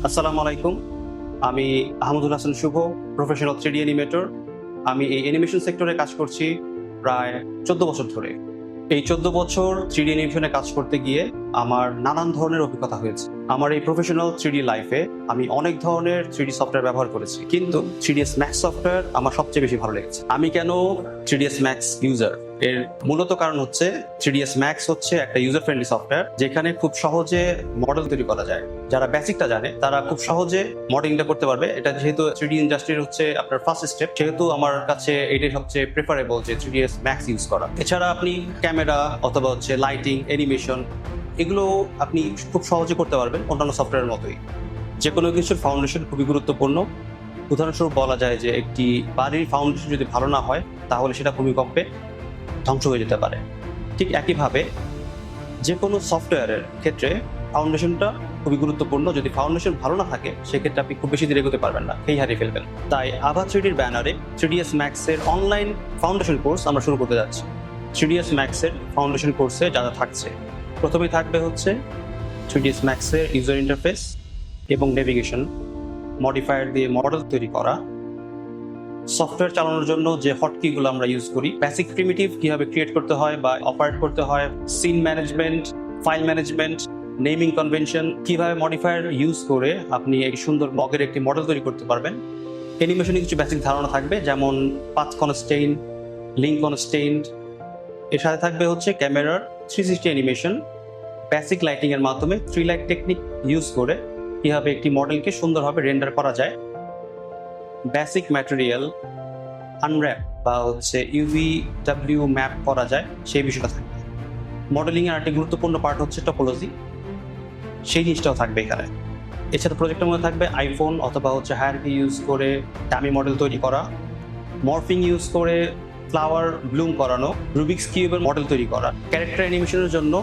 আসসালামু আলাইকুম। আমি Ahmadul Hasan Shuvo, professional three D animator আমি এই অ্যানিমেশন সেক্টরে কাজ করছি প্রায় চোদ্দ বছর ধরে। এই চোদ্দ বছর থ্রিডি অ্যানিমেশনে কাজ করতে গিয়ে আমার নানান ধরনের অভিজ্ঞতা হয়েছে। আমার এই প্রফেশনাল থ্রিডি লাইফে আমি অনেক ধরনের থ্রিডি সফটওয়্যার ব্যবহার করেছি। কিন্তু থ্রিডিএস ম্যাক্স সফটওয়্যার আমার সবচেয়ে বেশি ভালো লেগেছে। আমি কেন থ্রিডিএস ম্যাক্স ইউজার এর মূলত কারণ হচ্ছে থ্রি থ্রিডিএস ম্যাক্স হচ্ছে একটা ইউজার ফ্রেন্ডলি সফটওয়্যার যেখানে খুব সহজে মডেল তৈরি করা যায়। যারা বেসিকটা জানে, তারা খুব সহজে মডেলিংটা করতে পারবে। এটা যেহেতু থ্রিডি ইন্ডাস্ট্রির হচ্ছে আপনার ফার্স্ট স্টেপ সেহেতু আমার কাছে এটাই সবচেয়ে প্রেফারেবল যে থ্রিডিএস ম্যাক্স ইউজ করা। এছাড়া আপনি ক্যামেরা অথবা হচ্ছে লাইটিং অ্যানিমেশন এগুলো আপনি খুব সহজে করতে পারবেন অন্যান্য সফটওয়্যারের মতোই। যে কোনো কিছুর ফাউন্ডেশন খুবই গুরুত্বপূর্ণ। উদাহরণস্বরূপ বলা যায় যে একটি বাড়ির ফাউন্ডেশন যদি ভালো না হয়, তাহলে সেটা ভূমিকম্পে ধ্বংস হয়ে যেতে পারে। ঠিক একইভাবে যে কোনো সফটওয়্যারের ক্ষেত্রে ফাউন্ডেশনটা খুবই গুরুত্বপূর্ণ। যদি ফাউন্ডেশন ভালো না থাকে, সেক্ষেত্রে আপনি খুব বেশি দিন এগোতে পারবেন না। সেই হারিয়ে ফেলবেন। তাই আভা থ্রিডির ব্যানারে থ্রিডিএস ম্যাক্সের অনলাইন ফাউন্ডেশন কোর্স আমরা শুরু করতে যাচ্ছি। থ্রিডিএস ম্যাক্সের ফাউন্ডেশন কোর্সে যা যা থাকছে। প্রথমেই থাকবে হচ্ছে থ্রিডিএস ম্যাক্সের ইউজার ইন্টারফেস এবং নেভিগেশন, মডিফায়ার দিয়ে মডেল তৈরি করা সফটওয়্যার চালানোর জন্য যে হটকিগুলো আমরা ইউজ করি বেসিক প্রিমিটিভ কীভাবে ক্রিয়েট করতে হয় বা অপারেট করতে হয় scene management file management naming convention কীভাবে মডিফায়ার ইউজ করে আপনি এই সুন্দর বগের একটি মডেল তৈরি করতে পারবেন। অ্যানিমেশনে কিছু বেসিক ধারণা থাকবে, যেমন পাথ কনস্টেইন লিঙ্ক কনস্টেইন এর সাথে থাকবে হচ্ছে ক্যামেরার থ্রি সিক্সটি অ্যানিমেশন বেসিক লাইটিংয়ের মাধ্যমে থ্রি লাইট টেকনিক ইউজ করে কীভাবে একটি মডেলকে সুন্দরভাবে রেন্ডার করা যায়। বেসিক ম্যাটেরিয়াল আনর্যাপ বা হচ্ছে ইউভি ডাব্লিউ ম্যাপ করা যায়, সেই বিষয়টা থাকবে। মডেলিং এর আরেকটি গুরুত্বপূর্ণ পার্ট হচ্ছে টপোলজি সেই জিনিসটাও থাকবে এখানে। এছাড়া প্রজেক্টের মধ্যে থাকবে আইফোন অথবা হচ্ছে হায়ারকি ইউজ করে দামি মডেল তৈরি করা মরফিং ইউজ করে ফ্লাওয়ার ব্লুম করানো রুবিক্স কিউবের মডেল তৈরি করা ক্যারেক্টার অ্যানিমেশনের জন্য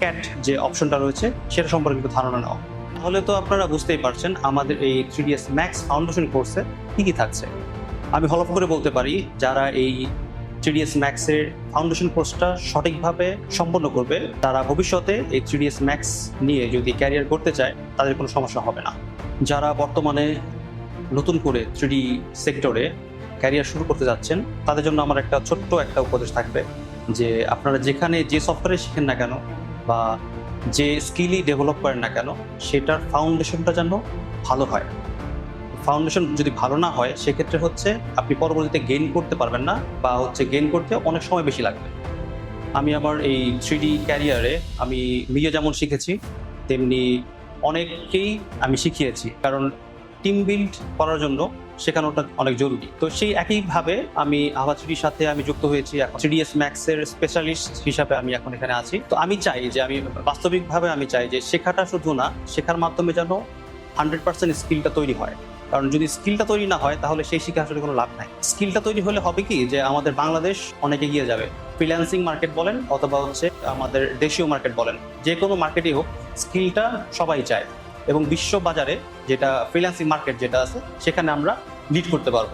ক্যাট যে অপশনটা রয়েছে, সেটা সম্পর্কে ধারণা নেওয়া তাহলে তো আপনারা বুঝতেই পারছেন, আমাদের এই থ্রিডিএস ম্যাক্স ফাউন্ডেশন কোর্সে কী কী থাকছে। আমি হলফ করে বলতে পারি, যারা এই থ্রিডিএস ম্যাক্সের ফাউন্ডেশন কোর্সটা সঠিকভাবে সম্পন্ন করবে, তারা ভবিষ্যতে এই থ্রিডিএস ম্যাক্স নিয়ে যদি ক্যারিয়ার করতে চায়, তাদের কোনো সমস্যা হবে না। যারা বর্তমানে নতুন করে থ্রিডি সেক্টরে ক্যারিয়ার শুরু করতে যাচ্ছেন, তাদের জন্য আমার একটা ছোট্ট একটা উপদেশ থাকবে যে, আপনারা যেখানে যে সফটওয়্যারে শিখেন না কেন বা যে স্কিলই ডেভেলপ করেন না কেন, সেটার ফাউন্ডেশনটা যেন ভালো হয়। ফাউন্ডেশন যদি ভালো না হয়, সেক্ষেত্রে হচ্ছে আপনি পরবর্তীতে গেইন করতে পারবেন না বা হচ্ছে গেইন করতে অনেক সময় বেশি লাগবে। আমি আমার এই থ্রি ক্যারিয়ারে আমি নিজে যেমন শিখেছি, তেমনি অনেককেই আমি শিখিয়েছি। কারণ টিম বিল্ড করার জন্য শেখানোটা অনেক জরুরি। তো সেই একইভাবে আমি আভা থ্রিডির সাথে আমি যুক্ত হয়েছি, এখন থ্রিডিএস ম্যাক্সের স্পেশালিস্ট হিসাবে আমি এখন এখানে আছি। তো আমি চাই যে আমি বাস্তবিকভাবে আমি চাই যে শেখাটা শুধু না, শেখার মাধ্যমে যেন হান্ড্রেড পার্সেন্ট স্কিলটা তৈরি হয়। কারণ যদি স্কিলটা তৈরি না হয়, তাহলে সেই শিখে আসলে কোনো লাভ নাই। স্কিলটা তৈরি হলে হবে কি যে আমাদের বাংলাদেশ অনেক এগিয়ে যাবে। ফ্রিল্যান্সিং মার্কেট বলেন অথবা হচ্ছে আমাদের দেশীয় মার্কেট বলেন, যে কোনো মার্কেটই হোক স্কিলটা সবাই চায়। এবং বিশ্ব বাজারে যেটা ফ্রিল্যান্সিং মার্কেট যেটা আছে সেখানে আমরা লিড করতে পারব।